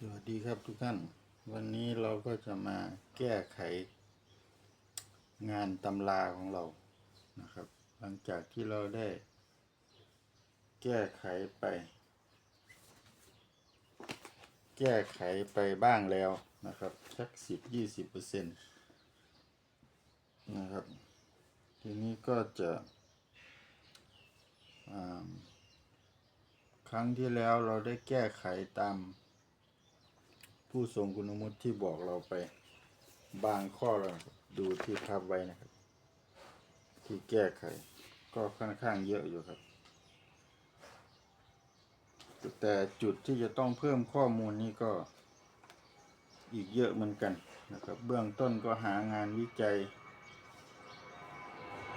สวัสดีครับทุกท่าน วันนี้เราก็จะมาแก้ไขงานตำราของเรานะครับ หลังจากที่เราได้แก้ไขไป แก้ไขไปบ้างแล้วนะครับสักสิบยี่สิบเปอร์เซ็นต์นะครับ ทีนี้ก็จะครั้งที่แล้วเราได้แก้ไขตาม ผู้ทรงคุณวุฒิที่บอกเราไป บางข้อเราดูที่พับไว้นะครับ ที่แก้ไข ก็ค่อนข้างเยอะอยู่ครับ แต่จุดที่จะต้องเพิ่มข้อมูลนี่ก็อีกเยอะเหมือนกันนะครับ เบื้องต้นก็หางานวิจัย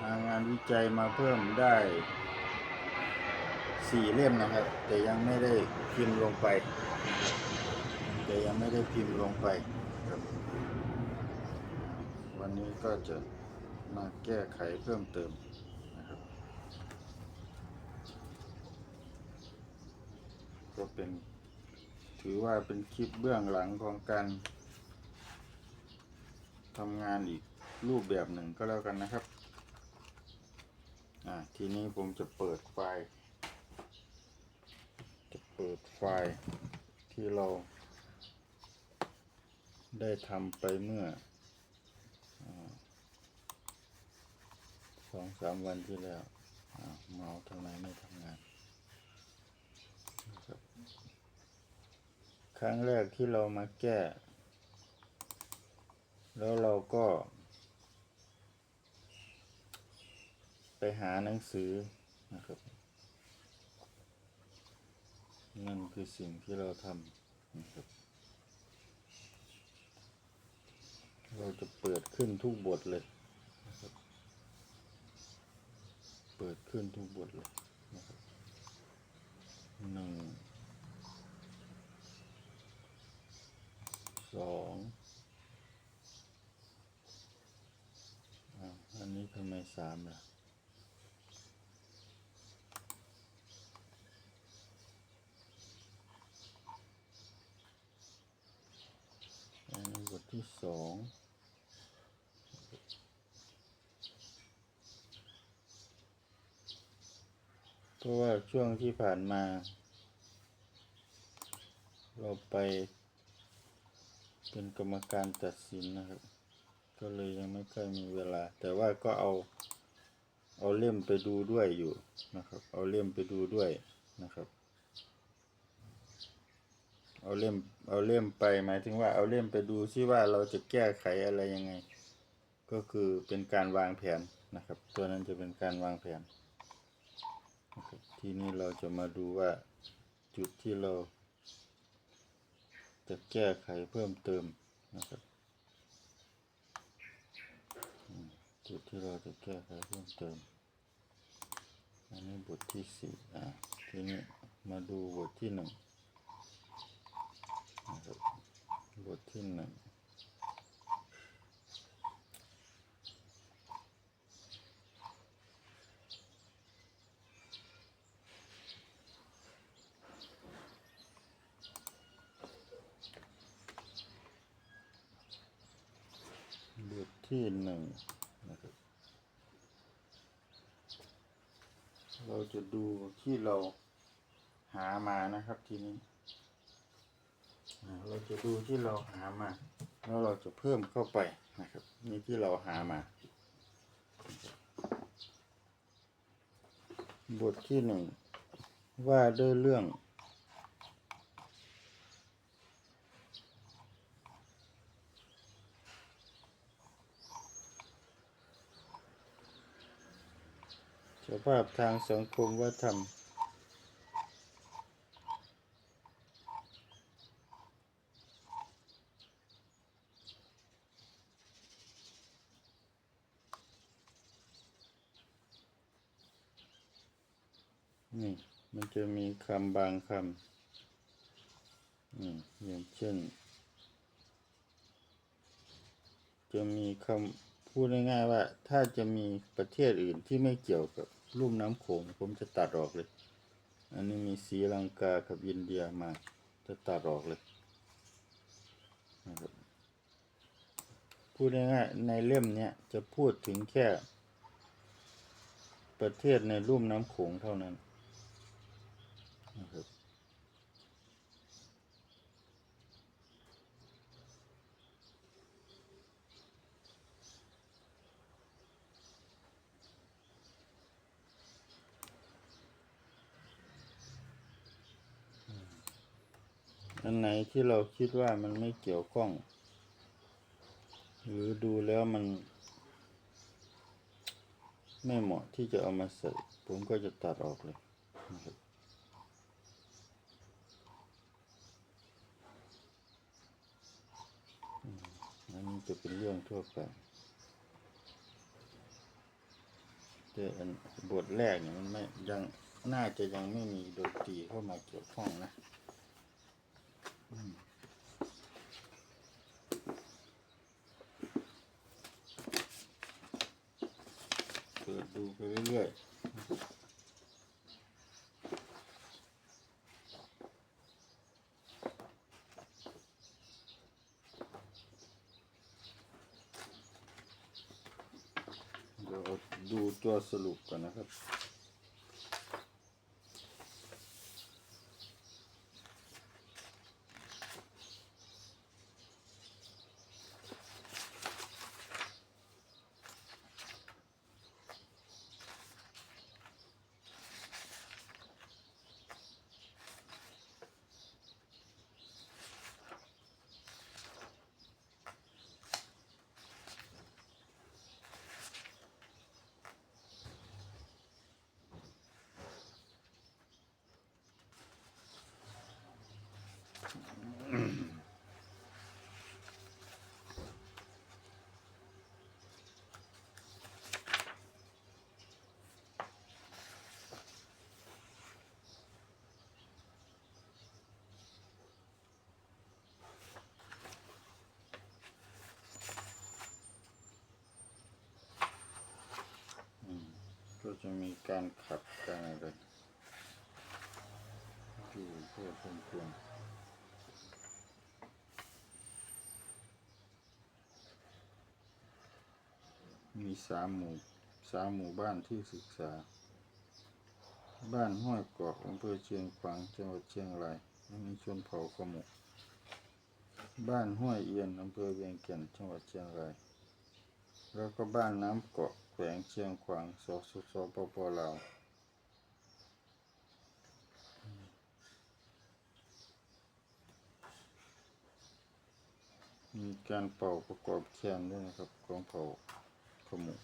หางานวิจัยมาเพิ่มได้สี่เล่มนะครับ แต่ยังไม่ได้พิมพ์ลงไป นะยังไม่ได้พิมพ์ลงไปครับวันนี้ก็จะมาแก้ไขเพิ่มเติมนะครับ ก็เป็นถือว่าเป็นคลิปเบื้องหลังของการทำงานอีกรูปแบบหนึ่งก็แล้วกันนะครับ อ่า ทีนี้ผมจะเปิดไฟล์ จะเปิดไฟล์ที่เรา ได้ทำไปเมื่อสองสามวันที่แล้วอ่าเมาส์ทำไมไม่ทำงานครับครั้งแรกที่เรามาแก้ แล้วเราก็ ไปหาหนังสือนะครับนั่นคือสิ่งที่เราทำนะครับ เราจะเปิดขึ้นทุกบทเลยนะครับ เปิดขึ้นทุกบทเลยนะครับหนึ่งสองอันนี้ทำไมสามล่ะอันนี้บทที่สอง เพราะว่าช่วงที่ผ่านมา เราไปเป็นกรรมการตัดสินนะครับ ก็เลยยังไม่ค่อยมีเวลา แต่ว่าก็เอาเอาเล่มไปดูด้วยอยู่นะครับ เอาเล่มไปดูด้วยนะครับ เอาเล่มเอาเล่มไปหมายถึงว่าเอาเล่มไปดูซิว่าเราจะแก้ไขอะไรยังไง ก็คือเป็นการวางแผนนะครับ ตัวนั้นจะเป็นการวางแผน ทีนี้เราจะมาดูว่าจุดที่เราจะแก้ไขเพิ่มเติมนะครับจุดที่เราจะแก้ไขเพิ่มเติม อันนี้บทที่สี่อ่าทีนี้มาดูบทที่หนึ่งนะครับบทที่หนึ่งบ ที่หนึ่งนะครับเราจะดูที่เราหามานะครับทีนี้ เราจะดูที่เราหามา แล้วเราจะเพิ่มเข้าไปนะครับ นี่ที่เราหามา บทที่หนึ่งว่าด้วยเรื่อง สภาพทางสังคมวัฒนธรรมนี่มันจะมีคำบางคำอืมอย่างเช่น จะมีคำพูดง่ายๆว่า ถ้าจะมีประเทศอื่นที่ไม่เกี่ยวกับ ลุ่มน้ำโขงผมจะตัดออกเลย อันนี้มีสีลังกากับอินเดียมาจะตัดออกเลยพูดง่ายๆในเล่มเนี้ยจะพูดถึงแค่ ประเทศในลุ่มน้ำโขงเท่านั้นนะครับ อันไหนที่เราคิดว่ามันไม่เกี่ยวข้อง หรือดูแล้วมัน ไม่เหมาะที่จะเอามาใส่ผมก็จะตัดออกเลยนะครับอันนี้จะเป็นเรื่องทั่วไปแต่อันบทแรกเนี่ยมันไม่ยังน่าจะยังไม่มีดนตรีเข้ามาเกี่ยวข้องนะ เปิดดูไปเรื่อยๆ เดี๋ยวดูตัวสรุปก่อนนะครับ อืม ก็จะมีการขับการอะไรอยู่เพื่อสมควรมีสามหมู่สามหมู่บ้านที่ศึกษา บ้านห้วยกอกอำเภอเชียงขวางจังหวัดเชียงรายมีชนเผ่าขมุบ้านห้วยเอียนอำเภอเวียงแก่นจังหวัดเชียงราย แล้วก็บ้านน้ำเกาะ แขวงเชียงขวางสสสปปลาวมีการเป่าประกอบแคนด้วยนะครับของเผ่าขมุ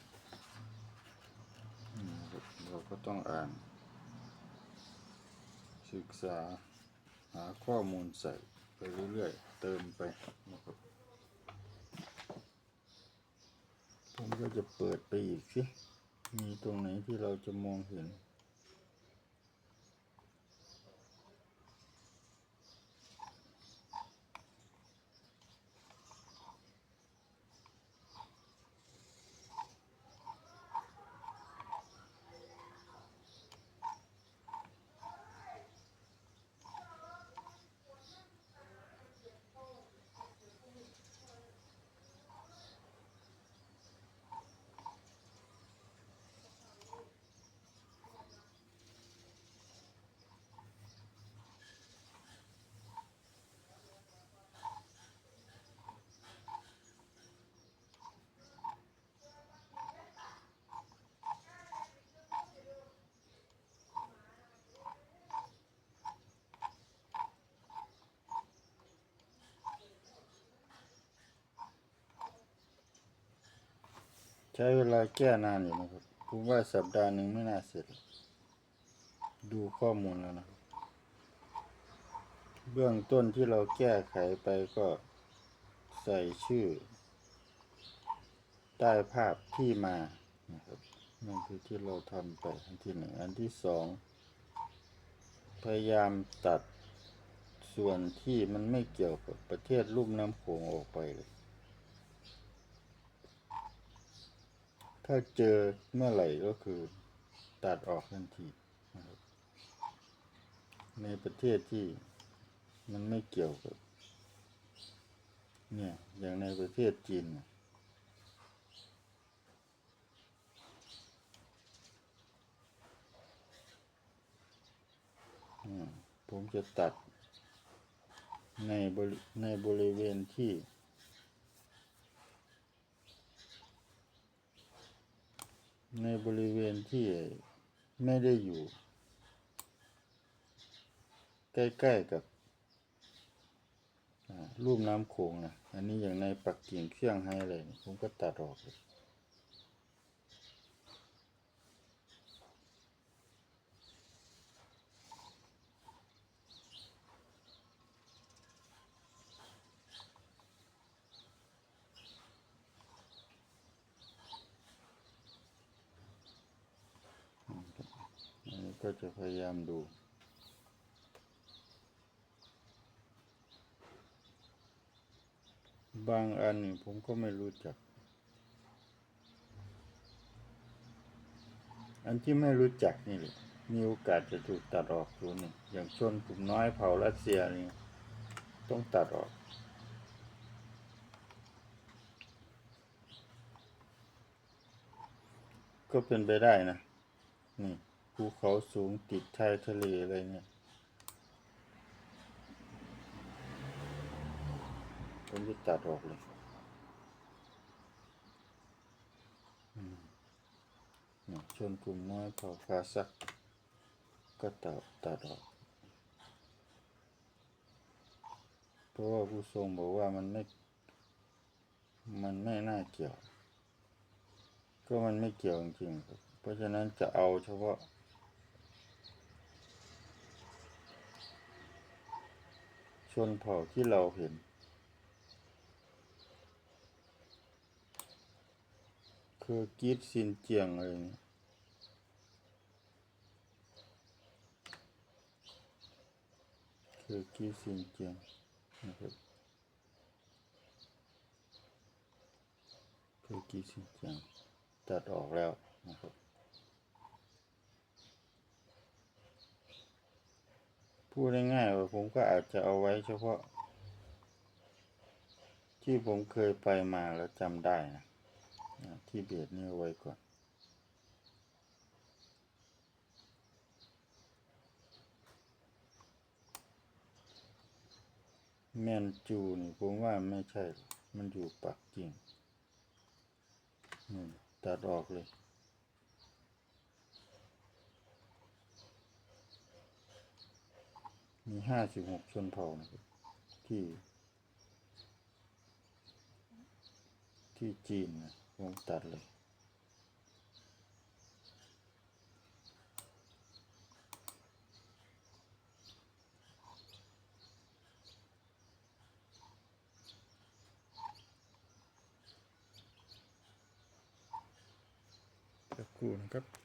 เราก็ต้องอ่าน ศึกษาหาข้อมูลใส่ไปเรื่อยๆ เติมไปนะครับ ผม ก็จะเปิดไปอีกสิ มีตรงไหนที่เราจะมองเห็น ใช้เวลาแก้นานอยู่นะครับผมว่าสัปดาห์หนึ่งไม่น่าเสร็จ ดูข้อมูลแล้วนะ เบื้องต้นที่เราแก้ไขไปก็ใส่ชื่อ ใต้ภาพที่มานะครับนั่นคือที่เราทำไปอันที่หนึ่งอันที่สองพยายามตัดส่วนที่มันไม่เกี่ยวกับประเทศลุ่มน้ำโขงออกไปเลย ถ้าเจอเมื่อไหร่ก็คือตัดออกทันทีนะครับ ในประเทศที่มันไม่เกี่ยวกับ เนี่ย อย่างในประเทศจีนนะผมจะตัดในบริในบริเวณที่ ในบริเวณที่ไม่ได้อยู่ ใกล้ๆกับรูปน้ำโขงนะ อันนี้อย่างในปักกิ่งเครื่องให้อะไรเนี่ยผมก็ตัดออกเลย อันนี้ ก็จะพยายามดูบางอันนี่ผมก็ไม่รู้จัก อันที่ไม่รู้จักนี่แหละมีโอกาสจะถูกตัดออกส่วนหนึ่งอย่างชนกลุ่มน้อยเผ่ารัสเซียนี่ต้องตัดออก ก็เป็นไปได้นะ นี่ ภูเขาสูงติดชายทะเลอะไรเนี่ยผมจะตัดออกเลยชนกลุ่มน้อยเผ่าคาซัก ก็ตัดตัดออก เพราะว่าผู้ทรงบอกว่ามันไม่ มันไม่น่าเกี่ยว ก็มันไม่เกี่ยวจริงๆครับ เพราะฉะนั้นจะเอาเฉพาะ ชนเผ่าที่เราเห็น คือกีดซินเจียงอะไรเนี่ยคือกีดซินเจียงนะครับคือกีดซินเจียงตัดออกแล้วนะครับ พูดง่ายๆว่าผมก็อาจจะเอาไว้เฉพาะ ที่ผมเคยไปมาแล้วจำได้นะที่เบียดนี่เอาไว้ก่อน แมนจูนี่ผมว่าไม่ใช่ มันอยู่ปักกิ่งนี่ตัดออกเลย มีห้าสิบหกชนเผ่านะครับที่ ที่จีนนะผมตัดเลย สักครู่นะครับ